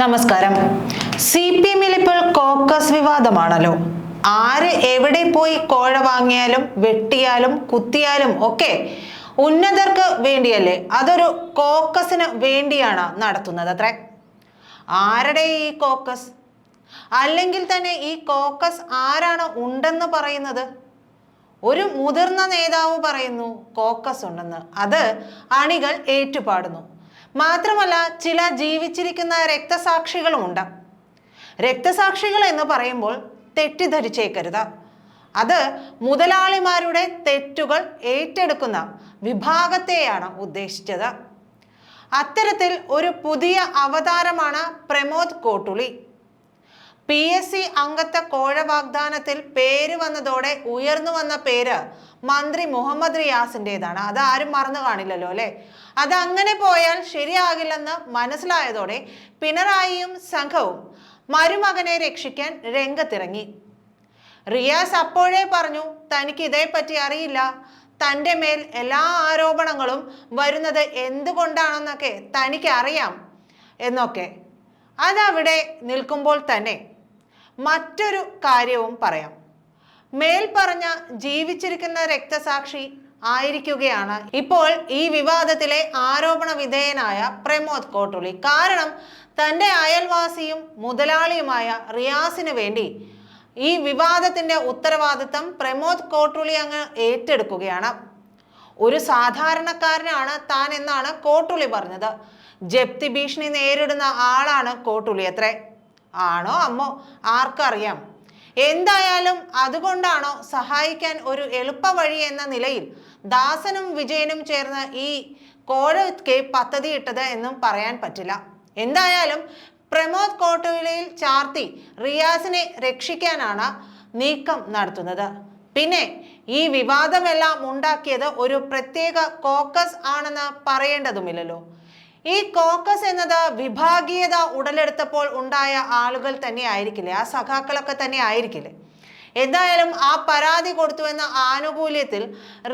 നമസ്കാരം. C P എമ്മിൽ ഇപ്പോൾ കോക്കസ് വിവാദമാണല്ലോ. ആര് എവിടെ പോയി കോഴ വാങ്ങിയാലും വെട്ടിയാലും കുത്തിയാലും ഒക്കെ ഉന്നതർക്ക് വേണ്ടിയല്ലേ? അതൊരു കോക്കസിന് വേണ്ടിയാണ് നടത്തുന്നത് അത്രേ. ആരുടെ ഈ കോക്കസ്? അല്ലെങ്കിൽ തന്നെ ഈ കോക്കസ് ആരാണ് ഉണ്ടെന്ന് പറയുന്നത്? ഒരു മുതിർന്ന നേതാവ് പറയുന്നു കോക്കസ് ഉണ്ടെന്ന്. അത് അണികൾ ഏറ്റുപാടുന്നു. മാത്രമല്ല ചില ജീവിച്ചിരിക്കുന്ന രക്തസാക്ഷികളുമുണ്ട്. രക്തസാക്ഷികൾ എന്ന് പറയുമ്പോൾ തെറ്റിദ്ധരിച്ചേക്കരുത്. അത് മുതലാളിമാരുടെ തെറ്റുകൾ ഏറ്റെടുക്കുന്ന വിഭാഗത്തെയാണ് ഉദ്ദേശിച്ചത്. അത്തരത്തിൽ ഒരു പുതിയ അവതാരമാണ് Pramod Kottuli P S C അംഗത്വ കോഴ വാഗ്ദാനത്തിൽ പേര് വന്നതോടെ ഉയർന്നു വന്ന പേര് മന്ത്രി മുഹമ്മദ് റിയാസിന്റെതാണ് അത് ആരും മറന്നു കാണില്ലല്ലോ അല്ലെ? അത് അങ്ങനെ പോയാൽ ശരിയാകില്ലെന്ന് മനസ്സിലായതോടെ പിണറായിയും സംഘവും മരുമകനെ രക്ഷിക്കാൻ രംഗത്തിറങ്ങി. റിയാസ് അപ്പോഴേ പറഞ്ഞു തനിക്ക് ഇതേപ്പറ്റി അറിയില്ല. തന്റെ മേൽ എല്ലാ ആരോപണങ്ങളും വരുന്നത് എന്തുകൊണ്ടാണെന്നൊക്കെ തനിക്ക് അറിയാം എന്നൊക്കെ. അതവിടെ നിൽക്കുമ്പോൾ തന്നെ മറ്റൊരു കാര്യവും പറയാം. മേൽപ്പറഞ്ഞ ജീവിച്ചിരിക്കുന്ന രക്തസാക്ഷി ആയിരിക്കുകയാണ് ഇപ്പോൾ ഈ വിവാദത്തിലെ ആരോപണ വിധേയനായ പ്രമോദ് കോട്ടുളി കാരണം തന്റെ അയൽവാസിയും മുതലാളിയുമായ റിയാസിന് വേണ്ടി ഈ വിവാദത്തിന്റെ ഉത്തരവാദിത്തം പ്രമോദ് കോട്ടുളി അങ്ങ് ഏറ്റെടുക്കുകയാണ്. ഒരു സാധാരണക്കാരനാണ് താൻ എന്നാണ് കോട്ടുളി പറഞ്ഞത്. ജപ്തി ഭീഷണി നേരിടുന്ന ആളാണ് കോട്ടുളി അത്രേ. ആണോ അമ്മോ? ആർക്കറിയാം. എന്തായാലും അതുകൊണ്ടാണോ സഹായിക്കാൻ ഒരു എളുപ്പ വഴി എന്ന നിലയിൽ ദാസനും വിജയനും ചേർന്ന് ഈ കോഴയ്ക്ക് പദ്ധതി ഇട്ടത് എന്നും പറയാൻ പറ്റില്ല. എന്തായാലും പ്രമോദ് കോട്ടുവിലയിൽ ചാർത്തി റിയാസിനെ രക്ഷിക്കാനാണ് നീക്കം നടത്തുന്നത്. പിന്നെ ഈ വിവാദമെല്ലാം ഉണ്ടാക്കിയത് ഒരു പ്രത്യേക കോക്കസ് ആണെന്ന് പറയേണ്ടതുമില്ലല്ലോ. ഈ കോക്കസ് എന്നത് വിഭാഗീയത ഉടലെടുത്തപ്പോൾ ഉണ്ടായ ആളുകൾ തന്നെ ആയിരിക്കില്ലേ? ആ സഖാക്കളൊക്കെ തന്നെ ആയിരിക്കില്ലേ? എന്തായാലും ആ പരാതി കൊടുത്തുവെന്ന ആനുകൂല്യത്തിൽ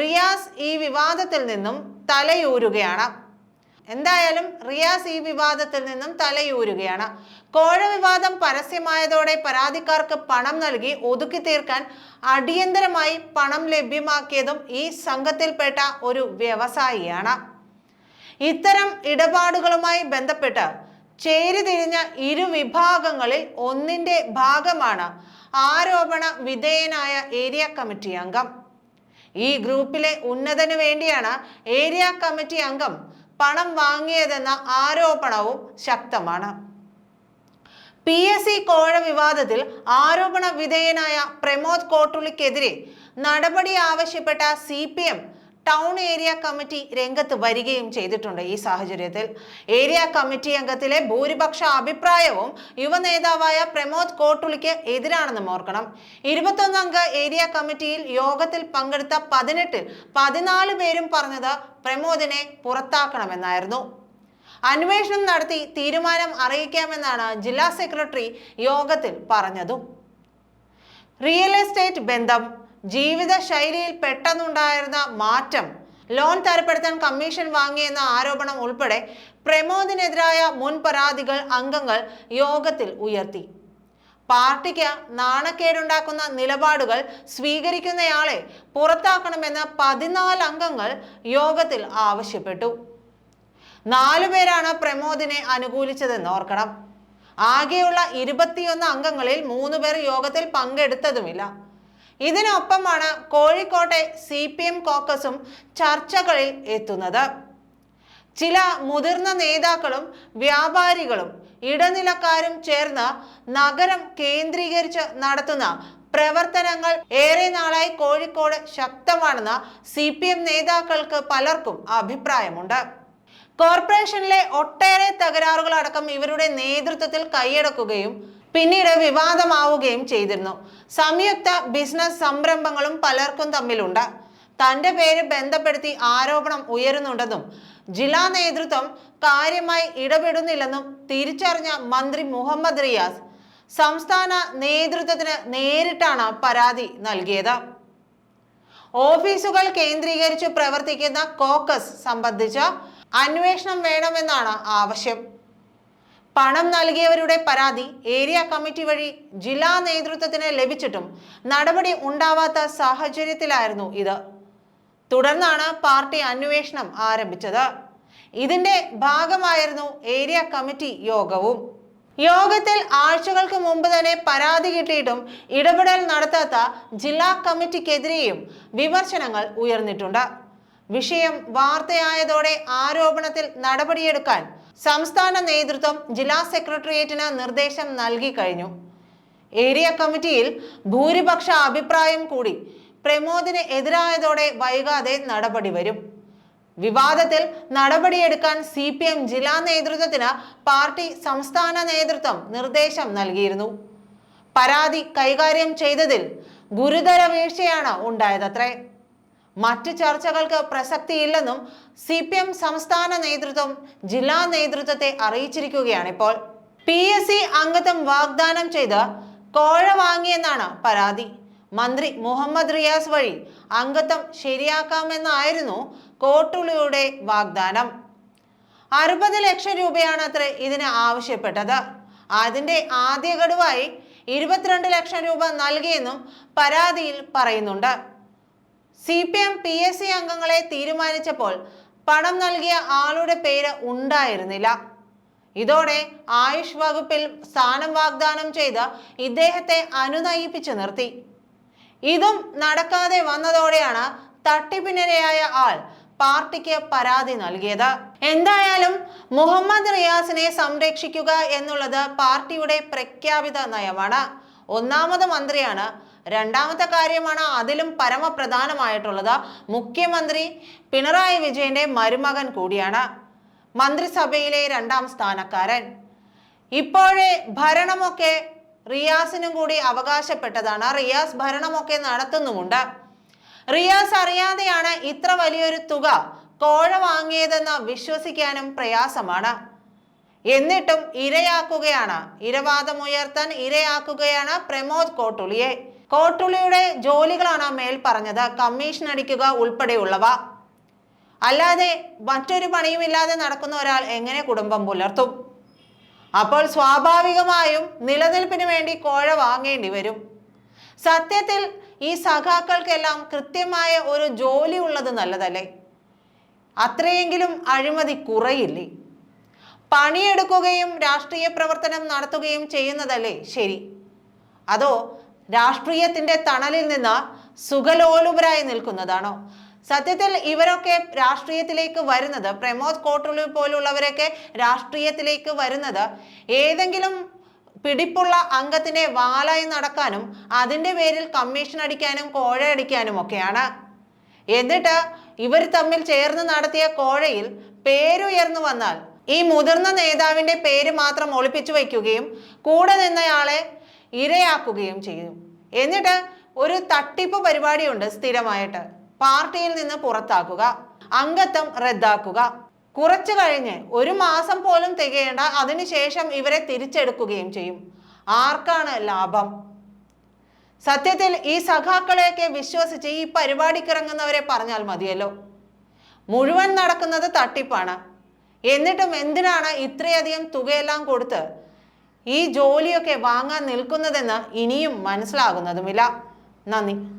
റിയാസ് ഈ വിവാദത്തിൽ നിന്നും തലയൂരുകയാണ്. എന്തായാലും റിയാസ് ഈ വിവാദത്തിൽ നിന്നും തലയൂരുകയാണ്. കോഴ വിവാദം പരസ്യമായതോടെ പരാതിക്കാർക്ക് പണം നൽകി ഒതുക്കി തീർക്കാൻ അടിയന്തരമായി പണം ലഭ്യമാക്കിയതും ഈ സംഘത്തിൽപ്പെട്ട ഒരു വ്യവസായിയാണ്. ഇത്തരം ഇടപാടുകളുമായി ബന്ധപ്പെട്ട് ചേരിതിരിഞ്ഞ ഇരു വിഭാഗങ്ങളിൽ ഒന്നിന്റെ ഭാഗമാണ് ആരോപണ വിധേയനായ ഏരിയ കമ്മിറ്റി അംഗം. ഈ ഗ്രൂപ്പിലെ ഉന്നതന് വേണ്ടിയാണ് ഏരിയ കമ്മിറ്റി അംഗം പണം വാങ്ങിയതെന്ന ആരോപണവും ശക്തമാണ്. പി എസ് സി കോഴ വിവാദത്തിൽ ആരോപണ വിധേയനായ പ്രമോദ് കോട്ടുളിക്കെതിരെ നടപടി ആവശ്യപ്പെട്ട C P M town area committee രംഗത്ത് വരികയും ചെയ്തിട്ടുണ്ട് ഈ സാഹചര്യത്തിൽ. ഏരിയ കമ്മിറ്റി അംഗത്തിലെ ഭൂരിപക്ഷ അഭിപ്രായവും യുവനേതാവായ പ്രമോദ് കോട്ടുളിക്ക് എതിരാണെന്നും ഓർക്കണം. ഇരുപത്തൊന്നംഗ ഏരിയ കമ്മിറ്റിയിൽ യോഗത്തിൽ പങ്കെടുത്ത പതിനെട്ടിൽ പതിനാല് പേരും പറഞ്ഞത് പ്രമോദിനെ പുറത്താക്കണമെന്നായിരുന്നു. അന്വേഷണം നടത്തി തീരുമാനം അറിയിക്കാമെന്നാണ് ജില്ലാ സെക്രട്ടറി യോഗത്തിൽ പറഞ്ഞതും. റിയൽ എസ്റ്റേറ്റ് ബന്ധം ജീവിത ശൈലിയിൽ പെട്ടെന്നുണ്ടായിരുന്ന മാറ്റം. ലോൺ തരപ്പെടുത്താൻ കമ്മീഷൻ വാങ്ങിയെന്ന ആരോപണം ഉൾപ്പെടെ പ്രമോദിനെതിരായ മുൻ പരാതികൾ അംഗങ്ങൾ യോഗത്തിൽ ഉയർത്തി. പാർട്ടിക്ക് നാണക്കേടുണ്ടാക്കുന്ന നിലപാടുകൾ സ്വീകരിക്കുന്നയാളെ പുറത്താക്കണമെന്ന് പതിനാല് അംഗങ്ങൾ യോഗത്തിൽ ആവശ്യപ്പെട്ടു. നാലുപേരാണ് പ്രമോദിനെ അനുകൂലിച്ചതെന്ന് ഓർക്കണം. ആകെയുള്ള ഇരുപത്തിയൊന്ന് അംഗങ്ങളിൽ മൂന്ന് പേർ യോഗത്തിൽ പങ്കെടുത്തതുമില്ല. ഇതിനൊപ്പമാണ് കോഴിക്കോട്ടെ സി പി എം കോക്കസും ചർച്ചകളിൽ എത്തുന്നത്. ചില മുതിർന്ന നേതാക്കളും വ്യാപാരികളും ഇടനിലക്കാരും ചേർന്ന് നഗരം കേന്ദ്രീകരിച്ച് നടത്തുന്ന പ്രവർത്തനങ്ങൾ ഏറെ നാളായി കോഴിക്കോട് ശക്തമാണെന്ന് സി പി എം നേതാക്കൾക്ക് പലർക്കും അഭിപ്രായമുണ്ട്. കോർപ്പറേഷനിലെ ഒട്ടേറെ തകരാറുകൾ അടക്കം ഇവരുടെ നേതൃത്വത്തിൽ കൈയടക്കുകയും പിന്നീട് വിവാദമാവുകയും ചെയ്തിരുന്നു. സംയുക്ത ബിസിനസ് സംരംഭങ്ങളും പലർക്കും തമ്മിലുണ്ട്. തന്റെ പേര് ബന്ധപ്പെടുത്തി ആരോപണം ഉയരുന്നുണ്ടെന്നും ജില്ലാ നേതൃത്വം കാര്യമായി ഇടപെടുന്നില്ലെന്നും തിരിച്ചറിഞ്ഞ മന്ത്രി മുഹമ്മദ് റിയാസ് സംസ്ഥാന നേതൃത്വത്തിന് നേരിട്ടാണ് പരാതി നൽകിയത്. ഓഫീസുകൾ കേന്ദ്രീകരിച്ച് പ്രവർത്തിക്കുന്ന കോക്കസ് സംബന്ധിച്ച അന്വേഷണം വേണമെന്നാണ് ആവശ്യം. പണം നൽകിയവരുടെ പരാതി ഏരിയ കമ്മിറ്റി വഴി ജില്ലാ നേതൃത്വത്തിന് ലഭിച്ചിട്ടും നടപടി ഉണ്ടാവാത്ത സാഹചര്യത്തിലായിരുന്നു ഇത്. തുടർന്നാണ് പാർട്ടി അന്വേഷണം ആരംഭിച്ചത്. ഇതിന്റെ ഭാഗമായിരുന്നു ഏരിയ കമ്മിറ്റി യോഗവും. യോഗത്തിൽ ആഴ്ചകൾക്ക് മുമ്പ് തന്നെ പരാതി കിട്ടിയിട്ടും ഇടപെടൽ നടത്താത്ത ജില്ലാ കമ്മിറ്റിക്കെതിരെയും വിമർശനങ്ങൾ ഉയർന്നിട്ടുണ്ട്. വിഷയം വാർത്തയായതോടെ ആരോപണത്തിൽ നടപടിയെടുക്കാൻ സംസ്ഥാന നേതൃത്വം ജില്ലാ സെക്രട്ടേറിയറ്റിന് നിർദ്ദേശം നൽകി കഴിഞ്ഞു. ഏരിയ കമ്മിറ്റിയിൽ ഭൂരിപക്ഷ അഭിപ്രായം കൂടി പ്രമോദിന് എതിരായതോടെ വൈകാതെ നടപടി വരും. വിവാദത്തിൽ നടപടിയെടുക്കാൻ സി പി എം ജില്ലാ നേതൃത്വത്തിന് പാർട്ടി സംസ്ഥാന നേതൃത്വം നിർദ്ദേശം നൽകിയിരുന്നു. പരാതി കൈകാര്യം ചെയ്തതിൽ ഗുരുതര വീഴ്ചയാണ് ഉണ്ടായതത്രേ. മറ്റ് ചർച്ചകൾക്ക് പ്രസക്തിയില്ലെന്നും സി പി എം സംസ്ഥാന നേതൃത്വം ജില്ലാ നേതൃത്വത്തെ അറിയിച്ചിരിക്കുകയാണ് ഇപ്പോൾ. പി എസ് സി അംഗത്വം വാഗ്ദാനം ചെയ്ത് കോഴ വാങ്ങിയെന്നാണ് പരാതി. മന്ത്രി മുഹമ്മദ് റിയാസ് വഴി അംഗത്വം ശരിയാക്കാമെന്നായിരുന്നു കോട്ടുളിയുടെ വാഗ്ദാനം. അറുപത് ലക്ഷം രൂപയാണ് അത്ര ഇതിന് ആവശ്യപ്പെട്ടത്. അതിന്റെ ആദ്യ ഗഡുവായി ഇരുപത്തിരണ്ട് ലക്ഷം രൂപ നൽകിയെന്നും പരാതിയിൽ പറയുന്നുണ്ട്. C P M P S C അംഗങ്ങളെ തീരുമാനിച്ചപ്പോൾ പണം നൽകിയ ആളുടെ പേര് ഉണ്ടായിരുന്നില്ല. ഇതോടെ ആയുഷ് വകുപ്പിൽ സ്ഥാനം വാഗ്ദാനം ചെയ്ത് ഇദ്ദേഹത്തെ അനുനയിപ്പിച്ചു നിർത്തി. ഇതും നടക്കാതെ വന്നതോടെയാണ് തട്ടിപ്പിനിരയായ ആൾ പാർട്ടിക്ക് പരാതി നൽകിയത്. എന്തായാലും മുഹമ്മദ് റിയാസിനെ സംരക്ഷിക്കുക എന്നുള്ളത് പാർട്ടിയുടെ പ്രഖ്യാപിത നയമാണ്. ഒന്നാമത് മന്ത്രിയാണ് രണ്ടാമത്തെ കാര്യമാണ് അതിലും പരമപ്രധാനമായിട്ടുള്ളത്. മുഖ്യമന്ത്രി പിണറായി വിജയന്റെ മരുമകൻ കൂടിയാണ്. മന്ത്രിസഭയിലെ രണ്ടാം സ്ഥാനക്കാരൻ. ഇപ്പോഴേ ഭരണമൊക്കെ റിയാസിനും കൂടി അവകാശപ്പെട്ടതാണ്. റിയാസ് ഭരണമൊക്കെ നടത്തുന്നുമുണ്ട്. റിയാസ് അറിയാതെയാണ് ഇത്ര വലിയൊരു തുക കോഴ വാങ്ങിയതെന്ന് വിശ്വസിക്കാനും പ്രയാസമാണ്. എന്നിട്ടും ഇരയാക്കുകയാണ്. ഇരവാദം ഉയർത്താൻ ഇരയാക്കുകയാണ് പ്രമോദ് കോട്ടുളിയെ കോട്ടുളിയുടെ ജോലികളാണ് ആ മേൽ പറഞ്ഞത്. കമ്മീഷൻ അടിക്കുക ഉൾപ്പെടെയുള്ളവ. അല്ലാതെ മറ്റൊരു പണിയുമില്ലാതെ നടക്കുന്ന ഒരാൾ എങ്ങനെ കുടുംബം പുലർത്തും? അപ്പോൾ സ്വാഭാവികമായും നിലനിൽപ്പിന് വേണ്ടി കോഴ വാങ്ങേണ്ടി വരും. സത്യത്തിൽ ഈ സഖാക്കൾക്കെല്ലാം കൃത്യമായ ഒരു ജോലി ഉള്ളത് നല്ലതല്ലേ? അത്രയെങ്കിലും അഴിമതി കുറയില്ലേ? പണിയെടുക്കുകയും രാഷ്ട്രീയ പ്രവർത്തനം നടത്തുകയും ചെയ്യുന്നതല്ലേ ശരി? അതോ രാഷ്ട്രീയത്തിന്റെ തണലിൽ നിന്ന് സുഖലോലുപരായി നിൽക്കുന്നതാണോ? സത്യത്തിൽ ഇവരൊക്കെ രാഷ്ട്രീയത്തിലേക്ക് വരുന്നത് പ്രമോദ് കോട്ടുള്ളി പോലുള്ളവരൊക്കെ രാഷ്ട്രീയത്തിലേക്ക് വരുന്നത് ഏതെങ്കിലും പിടിപ്പുള്ള അംഗത്തിനെ വാലായി നടക്കാനും അതിന്റെ പേരിൽ കമ്മീഷൻ അടിക്കാനും കോഴയടിക്കാനും ഒക്കെയാണ്. എന്നിട്ട് ഇവർ തമ്മിൽ ചേർന്ന് നടത്തിയ കോഴയിൽ പേരുയർന്നു വന്നാൽ ഈ മുതിർന്ന നേതാവിന്റെ പേര് മാത്രം ഒളിപ്പിച്ചു വയ്ക്കുകയും കൂടെ നിന്നയാളെ ഇരയാക്കുകയും ചെയ്യും. എന്നിട്ട് ഒരു തട്ടിപ്പ് പരിപാടിയുണ്ട് സ്ഥിരമായിട്ട്. പാർട്ടിയിൽ നിന്ന് പുറത്താക്കുക അംഗത്വം റദ്ദാക്കുക. കുറച്ചു കഴിഞ്ഞ് ഒരു മാസം പോലും തികയേണ്ട അതിനുശേഷം ഇവരെ തിരിച്ചെടുക്കുകയും ചെയ്യും. ആർക്കാണ് ലാഭം? സത്യത്തിൽ ഈ സഖാക്കളെയൊക്കെ വിശ്വസിച്ച് ഈ പരിപാടിക്കിറങ്ങുന്നവരെ പറഞ്ഞാൽ മതിയല്ലോ. മുഴുവൻ നടക്കുന്നത് തട്ടിപ്പാണ്. എന്നിട്ടും എന്തിനാണ് ഇത്രയധികം തുകയെല്ലാം കൊടുത്ത് ഈ ജോലിയൊക്കെ വാങ്ങാൻ നിൽക്കുന്നതെന്ന് ഇനിയും മനസ്സിലാകുന്നതുമില്ല. നന്ദി.